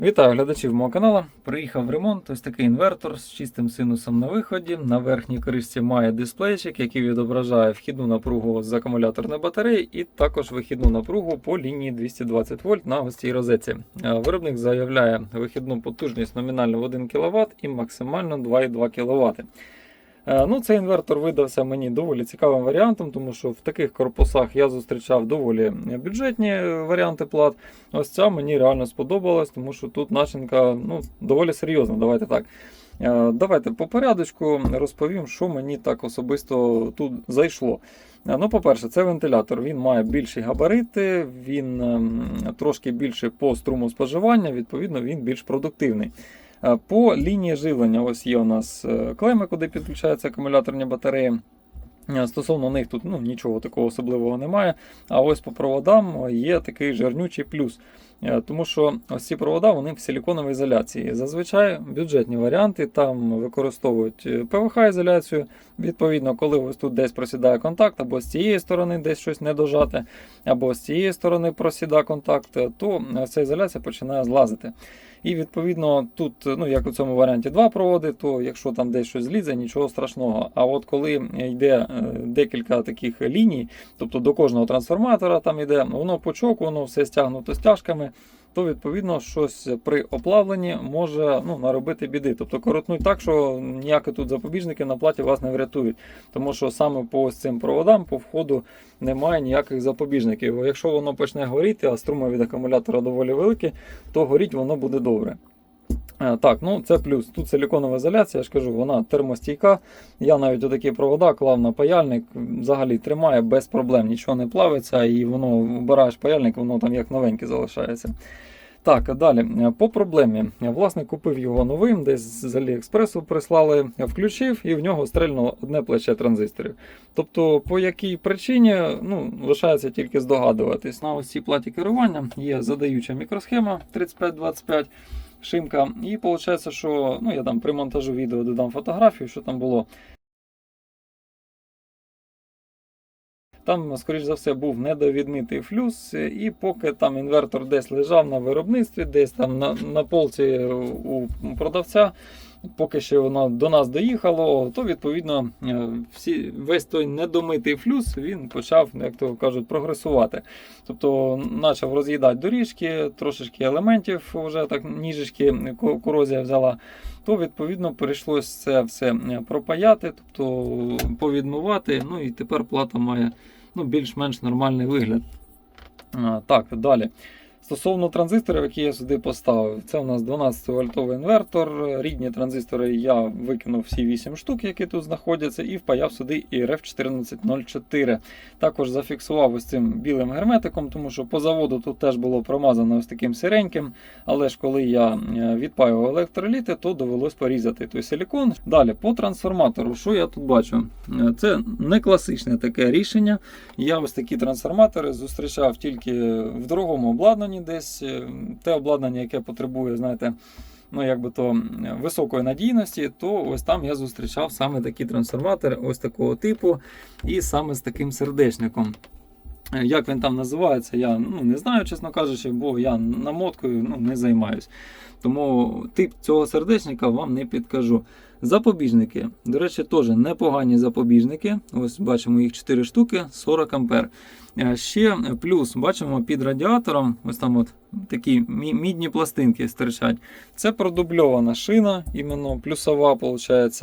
Вітаю глядачів мого каналу. Приїхав в ремонт. Ось такий інвертор з чистим синусом на виході. На верхній кришці має дисплейчик, який відображає вхідну напругу з акумуляторної батареї, і також вихідну напругу по лінії 220 вольт на ось цій розетці. Е, Виробник заявляє вихідну потужність номінально в 1 кВт і максимально 2,2 кВт. Е, Ну, цей інвертор видався мені доволі цікавим варіантом, тому що в таких корпусах я зустрічав доволі бюджетні варіанти плат. Ось ця мені реально сподобалась, тому що тут начинка ну, доволі серйозна. Давайте так. Е, Давайте по порядочку розповім, що мені так особисто тут зайшло. Е, Ну, по-перше, це вентилятор. Він має більші габарити, він ем, трошки більше по струму споживання, відповідно, він більш продуктивний. Е, По лінії живлення, ось є у нас е, клеми, куди підключаються акумуляторні батареї. Е, Стосовно них тут ну, нічого такого особливого немає. А ось по проводам є такий жирнючий плюс. Е, Тому що ось ці провода вони в силіконовій ізоляції. Зазвичай бюджетні варіанти там використовують е, ПВХ-ізоляцію. Відповідно, коли ось тут десь просідає контакт, або з цієї сторони десь щось не дожате, або з цієї сторони просідає контакт, е, то ця ізоляція починає злазити. І відповідно тут, ну як у цьому варіанті, два проводи, то якщо там десь щось злізе, нічого страшного. А от коли йде декілька таких ліній, тобто до кожного трансформатора там йде, воно по чоку, воно все стягнуто стяжками, то відповідно щось при оплавленні може ну, наробити біди. Тобто коротнуть так, що ніякі тут запобіжники на платі вас не врятують. Тому що саме по ось цим проводам, по входу немає ніяких запобіжників. Якщо воно почне горіти, а струми від акумулятора доволі великі, то горіть воно буде добре. Е, Так, ну це плюс. Тут силіконова ізоляція, я ж кажу, вона термостійка. Я навіть отакі провода клав на паяльник, взагалі тримає без проблем, нічого не плавиться, і воно вбираєш паяльник, воно там як новеньке залишається. Так, далі. По проблемі. Власне, купив його новим, десь з Аліекспресу прислали, включив і в нього стрельнуло одне плече транзисторів. Тобто, по якій причині, ну, лишається тільки здогадуватись. На ось цій платі керування є задаюча мікросхема 3525 шимка. І виходить, що ну, я там при монтажу відео додам фотографію, що там було. Там, скоріш за все, був недовідмитий флюс, і поки там інвертор десь лежав на виробництві, десь там на, на полці у продавця, поки ще воно до нас доїхало, то відповідно е, всі, весь той недомитий флюс він почав, як то кажуть, прогресувати. Тобто почав роз'їдати доріжки, трошечки елементів вже так ніжечки ко- корозія взяла. То відповідно прийшлося це все пропаяти, тобто повідмивати. Ну і тепер плата має ну, більш-менш нормальний вигляд. Так, далі. Стосовно транзисторів, які я сюди поставив, це у нас 12 вольтовий інвертор. Рідні транзистори я викинув всі 8 штук, які тут знаходяться, і впаяв сюди і RF1404. Також зафіксував ось цим білим герметиком, тому що по заводу тут теж було промазано ось таким сиреньким. Але ж коли я е, відпаював електроліти, то довелось порізати той силікон. Далі по трансформатору, що я тут бачу? Е, Це не класичне таке рішення. Я ось такі трансформатори зустрічав тільки в дорогому обладнанні десь. Е, Те обладнання, яке потребує, знаєте, ну якби то високої надійності, то ось там я зустрічав саме такі трансформатори, ось такого типу, і саме з таким сердечником. Е, Як він там називається, я ну, не знаю, чесно кажучи, бо я намоткою ну, не займаюсь. Тому тип цього сердечника вам не підкажу. Запобіжники, до речі, теж непогані запобіжники. Ось бачимо їх 4 штуки, 40 ампер. Е, Ще плюс бачимо під радіатором, ось там от такі мідні пластинки стирчать. Це продубльована шина, іменно плюсова, виходить,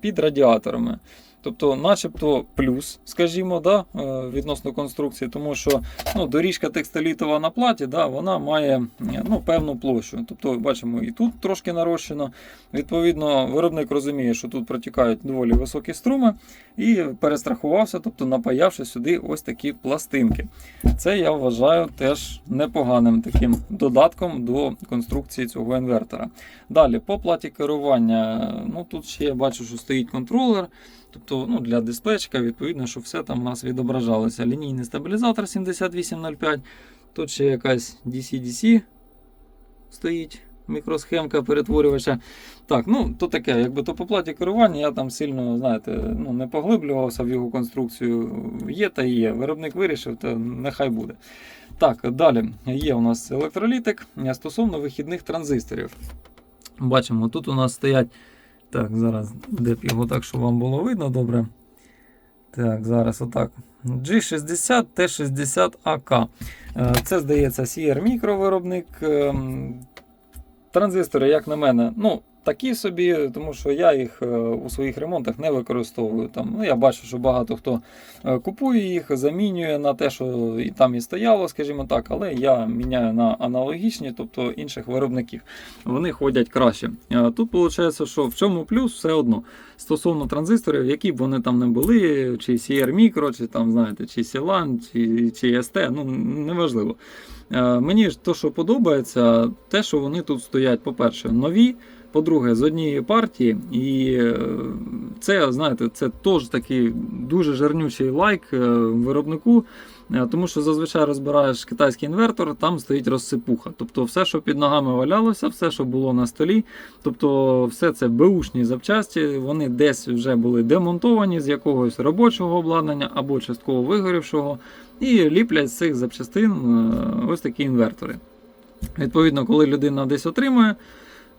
під радіаторами. Тобто, начебто плюс, скажімо, да, е, відносно конструкції, тому що ну, доріжка текстолітова на платі, да, вона має е, ну, певну площу. Тобто, бачимо, і тут трошки нарощено. Відповідно, виробник розуміє, що тут протікають доволі високі струми, і перестрахувався, тобто напаявши сюди ось такі пластинки. Це я вважаю теж непоганим таким додатком до конструкції цього інвертора. Далі, по платі керування, ну тут ще я бачу, що стоїть контролер. Тобто ну, для дисплейчика, відповідно, що все там у нас відображалося. Лінійний стабілізатор 7805. Тут ще якась DC-DC стоїть мікросхемка перетворювача. Так, ну то таке, якби то по платі керування, я там сильно, знаєте, ну, не поглиблювався в його конструкцію. Є та є. Виробник вирішив, то нехай буде. Так, далі є у нас електролітик е, стосовно вихідних транзисторів. Бачимо, тут у нас стоять. Так, зараз де б його так, щоб вам було видно добре. Так, зараз отак. G60 T60AK. Е, Це, здається, CR мікровиробник. Ем, Транзистори, як на мене, ну, такі собі, тому що я їх е, у своїх ремонтах не використовую. Там, ну, я бачу, що багато хто е, купує їх, замінює на те, що і там і стояло, скажімо так, але я міняю на аналогічні, тобто інших виробників. Вони ходять краще. Е, Тут виходить, що в чому плюс все одно. Стосовно транзисторів, які б вони там не були, чи CR Micro, чи там, знаєте, чи Cielan, чи, чи ST, ну неважливо. Мені ж то, що подобається, те, що вони тут стоять, по-перше, нові. По-друге, з однієї партії, і е, це, знаєте, це теж такий дуже жирнючий лайк е, виробнику, е, тому що зазвичай розбираєш китайський інвертор, там стоїть розсипуха. Тобто все, що під ногами валялося, все, що було на столі, тобто все це беушні запчасті, вони десь вже були демонтовані з якогось робочого обладнання або частково вигорівшого, і ліплять з цих запчастин ось такі інвертори. Відповідно, коли людина десь отримує.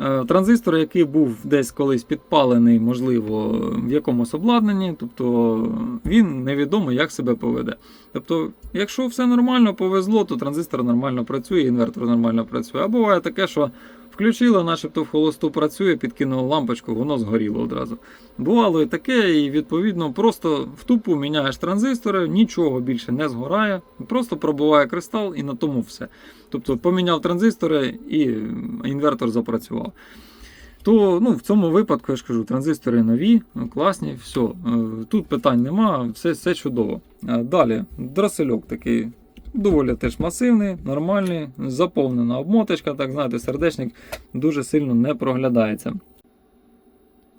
Е, Транзистор, який був десь колись підпалений, можливо, в якомусь обладнанні, тобто він невідомо, як себе поведе. Тобто, якщо все нормально, повезло, то транзистор нормально працює, інвертор нормально працює. А буває таке, що включило, начебто в холосту працює, підкинуло лампочку, воно згоріло одразу. Бувало і таке, і відповідно просто в тупу міняєш транзистори, нічого більше не згорає, просто пробуває кристал і на тому все. Тобто поміняв транзистори і інвертор запрацював. То ну, в цьому випадку я ж кажу, транзистори нові, класні, все. Тут питань нема, все, все чудово. Е, Далі, дросельок такий. Доволі теж масивний, нормальний, заповнена обмоточка, так знаєте, сердечник дуже сильно не проглядається.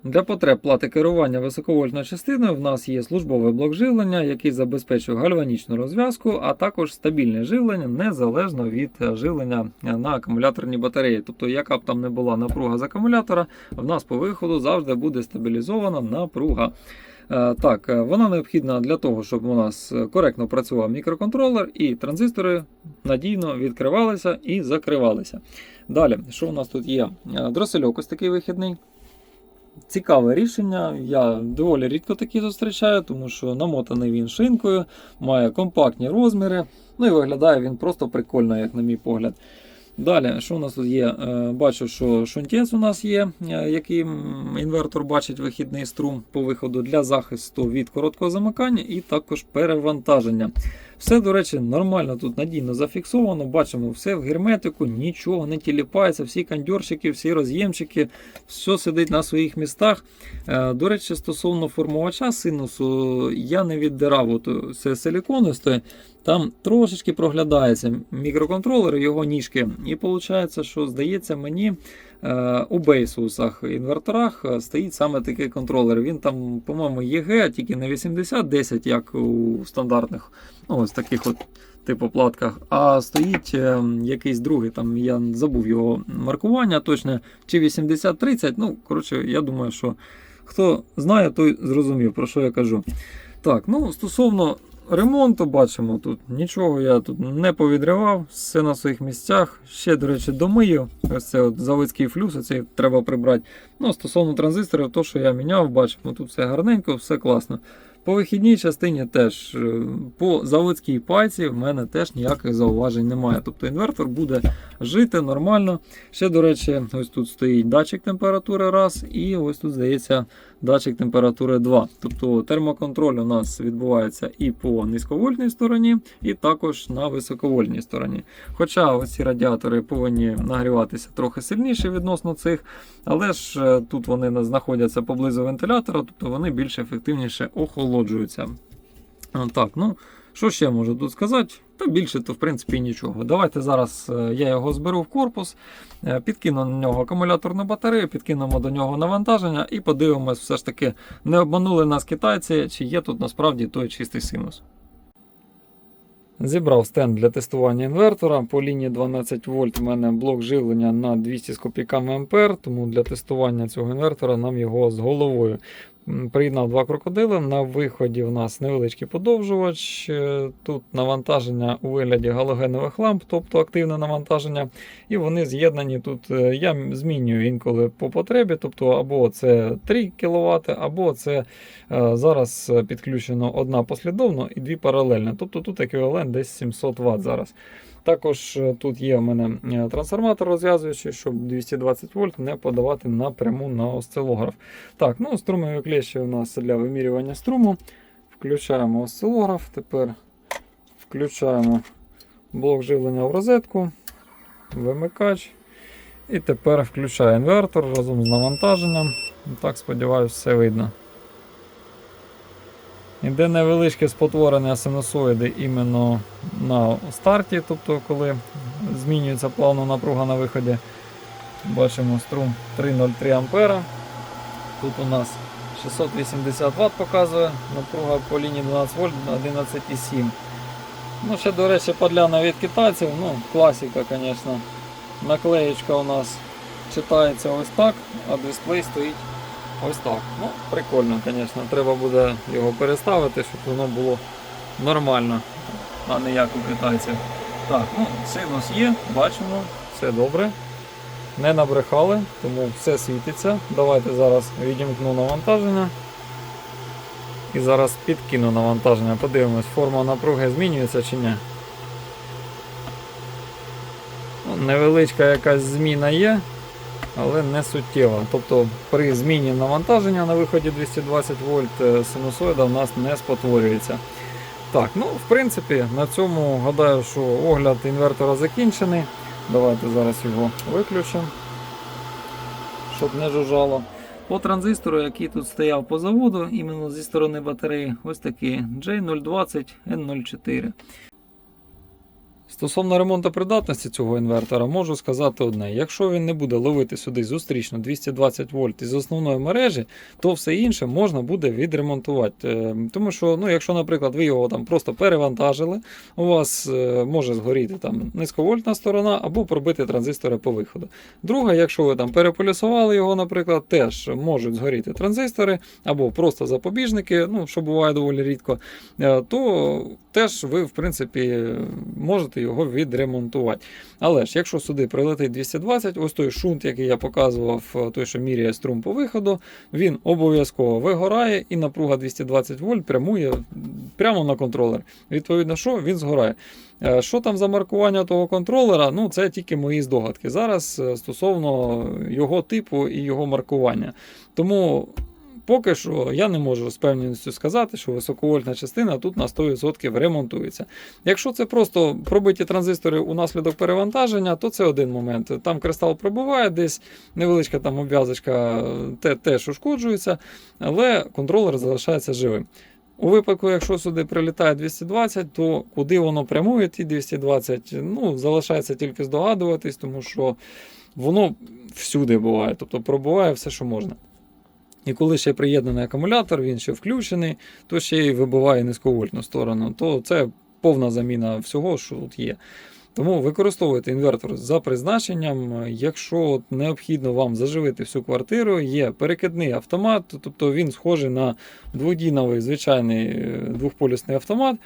Для потреб плати керування високовольтною частиною в нас є службовий блок живлення, який забезпечує гальванічну розв'язку, а також стабільне живлення незалежно від е, живлення на акумуляторні батареї. Тобто, яка б там не була напруга з акумулятора, в нас по виходу завжди буде стабілізована напруга. Е, Так, е, вона необхідна для того, щоб у нас е, коректно працював мікроконтролер і транзистори надійно відкривалися і закривалися. Далі, що у нас тут є? Дросельок ось такий вихідний. Цікаве рішення. Я доволі рідко такі зустрічаю, тому що намотаний він шинкою, має компактні розміри. Ну і виглядає він просто прикольно, як на мій погляд. Далі, що у нас тут є? Е, Бачу, що шунтець у нас є, який яким інвертор бачить вихідний струм по виходу для захисту від короткого замикання і також перевантаження. Все, до речі, нормально тут надійно зафіксовано. Бачимо все в герметику, нічого не тіліпається, всі кандьорчики, всі роз'ємчики, все сидить на своїх містах. Е, До речі, стосовно формувача синусу, я не віддирав от це силіконове, там трошечки проглядається мікроконтролер, його ніжки. І виходить, що здається мені. Е, У бейсусах інверторах е, стоїть саме такий контролер. Він там, по-моєму, ЄГ, тільки не 80-10, як у стандартних, ну, ось таких от типу платках. А стоїть е, якийсь другий, там я забув його маркування точно, чи 80-30. Ну, коротше, я думаю, що хто знає, той зрозумів, про що я кажу. Так, ну стосовно ремонту, бачимо тут нічого я тут не повідривав, все на своїх місцях. Ще, до речі, домию. Ось це от заводський флюс, оцей треба прибрати. Ну, стосовно транзисторів, то, що я міняв, бачимо, тут все гарненько, все класно. По вихідній частині теж е, по заводській пайці в мене теж ніяких зауважень немає. Тобто інвертор буде жити нормально. Ще, до речі, ось тут стоїть датчик температури раз, і ось тут здається датчик температури 2. Тобто термоконтроль у нас відбувається і по низьковольтній стороні, і також на високовольтній стороні. Хоча ось ці радіатори повинні нагріватися трохи сильніше відносно цих, але ж е, тут вони знаходяться поблизу вентилятора, тобто вони більш ефективніше охолоджуються. А, Так, ну що ще можу тут сказати? Та більше то в принципі нічого. Давайте зараз е, я його зберу в корпус, е, підкину на нього акумуляторну батарею, підкинемо до нього навантаження і подивимось, все ж таки, не обманули нас китайці, чи є тут насправді той чистий синус. Зібрав стенд для тестування інвертора. По лінії 12 вольт у мене блок живлення на 200 з копійками ампер, тому для тестування цього інвертора нам його з головою. Приєднав два крокодили. На виході у нас невеличкий подовжувач. Е, Тут навантаження у вигляді галогенових ламп, тобто активне навантаження. І вони з'єднані тут. е, Я змінюю інколи по потребі, тобто або це 3 кВт, або це е, зараз підключено одна послідовно і дві паралельно. Тобто тут еквівалент десь 700 Вт зараз. Також е, тут є у мене е, трансформатор розв'язуючий, щоб 220 вольт не подавати напряму на осцилограф. Так, ну струмові клещі у нас для вимірювання струму. Включаємо осцилограф. Тепер включаємо блок живлення в розетку, вимикач. І тепер включаю інвертор разом з навантаженням. Так, сподіваюся, все видно. Іде невеличке спотворення синусоїди іменно на старті, тобто коли змінюється плавно напруга на виході. Бачимо струм 303 ампера. Тут у нас 680 Вт показує, напруга по лінії 12 вольт на 11,7. Ну, ще, до речі, подляна від китайців, ну, класика, звісно. Наклеєчка у нас читається ось так, а дисплей стоїть ось так. Ну, прикольно, звісно. Треба буде його переставити, щоб воно було нормально, а не як у китайців. Так, ну, синус є, бачимо, все добре. Не набрехали, тому все світиться. Давайте зараз відімкну навантаження. І зараз підкину навантаження. Подивимось, форма напруги змінюється чи ні. Ну, невеличка якась зміна є, але не суттєва. Тобто при зміні навантаження на виході 220 вольт е, синусоїда в нас не спотворюється. Так, ну в принципі, на цьому гадаю, що огляд інвертора закінчений. Давайте зараз його виключимо, щоб не жужжало. По транзистору, який тут стояв по заводу, іменно зі сторони батареї, ось такий J020 N04. Стосовно ремонту придатності цього інвертора, можу сказати одне: якщо він не буде ловити сюди зустрічно 220 вольт із основної мережі, то все інше можна буде відремонтувати. Е, Тому що, ну, якщо, наприклад, ви його там просто перевантажили, у вас е, може згоріти там низьковольтна сторона або пробити транзистори по виходу. Друга, якщо ви там переполюсували його, наприклад, теж можуть згоріти транзистори або просто запобіжники, ну, що буває доволі рідко, е, то теж ви, в принципі, можете його відремонтувати. Але ж, якщо сюди прилетить 220, ось той шунт, який я показував, той, що міряє струм по виходу, він обов'язково вигорає і напруга 220 вольт прямує прямо на контролер. Відповідно, що він згорає. Е, Що там за маркування того контролера? Ну, це тільки мої здогадки. Зараз е, стосовно його типу і його маркування. Тому поки що я не можу з певністю сказати, що високовольтна частина тут на 100% ремонтується. Якщо це просто пробиті транзистори унаслідок перевантаження, то це один момент. Там кристал пробиває, десь невеличка там обв'язочка те- теж ушкоджується, але контролер залишається живим. У випадку, якщо сюди прилітає 220, то куди воно прямує, ті 220, ну, залишається тільки здогадуватись, тому що воно всюди буває, тобто пробуває все, що можна. І коли ще приєднаний акумулятор, він ще включений, то ще й вибиває низьковольтну сторону, то це повна заміна всього, що тут є. Тому використовуйте інвертор за призначенням. Якщо необхідно вам заживити всю квартиру, є перекидний автомат, тобто він схожий на дводіновий звичайний е, двохполюсний автомат.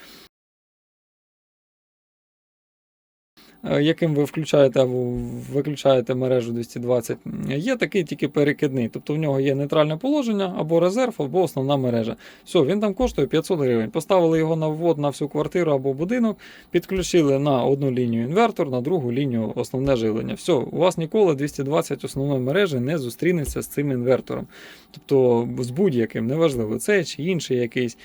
Яким ви включаєте або виключаєте мережу 220, є такий тільки перекидний. Тобто в нього є нейтральне положення, або резерв, або основна мережа. Все, він там коштує 500 гривень. Поставили його на ввод на всю квартиру або будинок, підключили на одну лінію інвертор, на другу лінію основне живлення. Все, у вас ніколи 220 основної мережі не зустрінеться з цим інвертором. Тобто з будь-яким, неважливо, цей чи інший якийсь.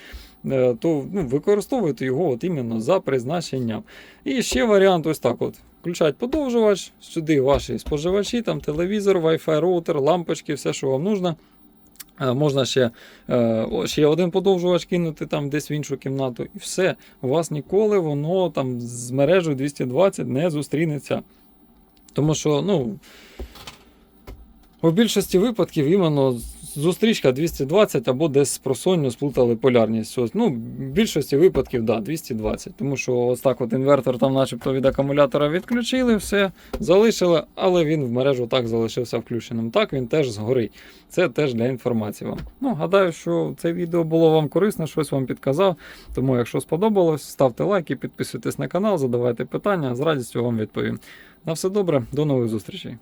Е, То ну, використовуйте його от іменно за призначенням. І ще варіант ось так: от. Включать подовжувач, сюди ваші споживачі, там телевізор, Wi-Fi роутер, лампочки, все, що вам нужно. Е, Можна ще, е, ще один подовжувач кинути там десь в іншу кімнату, і все. У вас ніколи воно там з мережею 220 не зустрінеться. Тому що, ну, у більшості випадків іменно зустрічка 220 або десь просонню сплутали полярність. Ось, ну, в більшості випадків, да, 220. Тому що ось так от інвертор там начебто від акумулятора відключили, все залишили, але він в мережу так залишився включеним. Так він теж згорить. Це теж для інформації вам. Ну, гадаю, що це відео було вам корисне, щось вам підказав. Тому, якщо сподобалось, ставте лайки, підписуйтесь на канал, задавайте питання, з радістю вам відповім. На все добре, до нових зустрічей.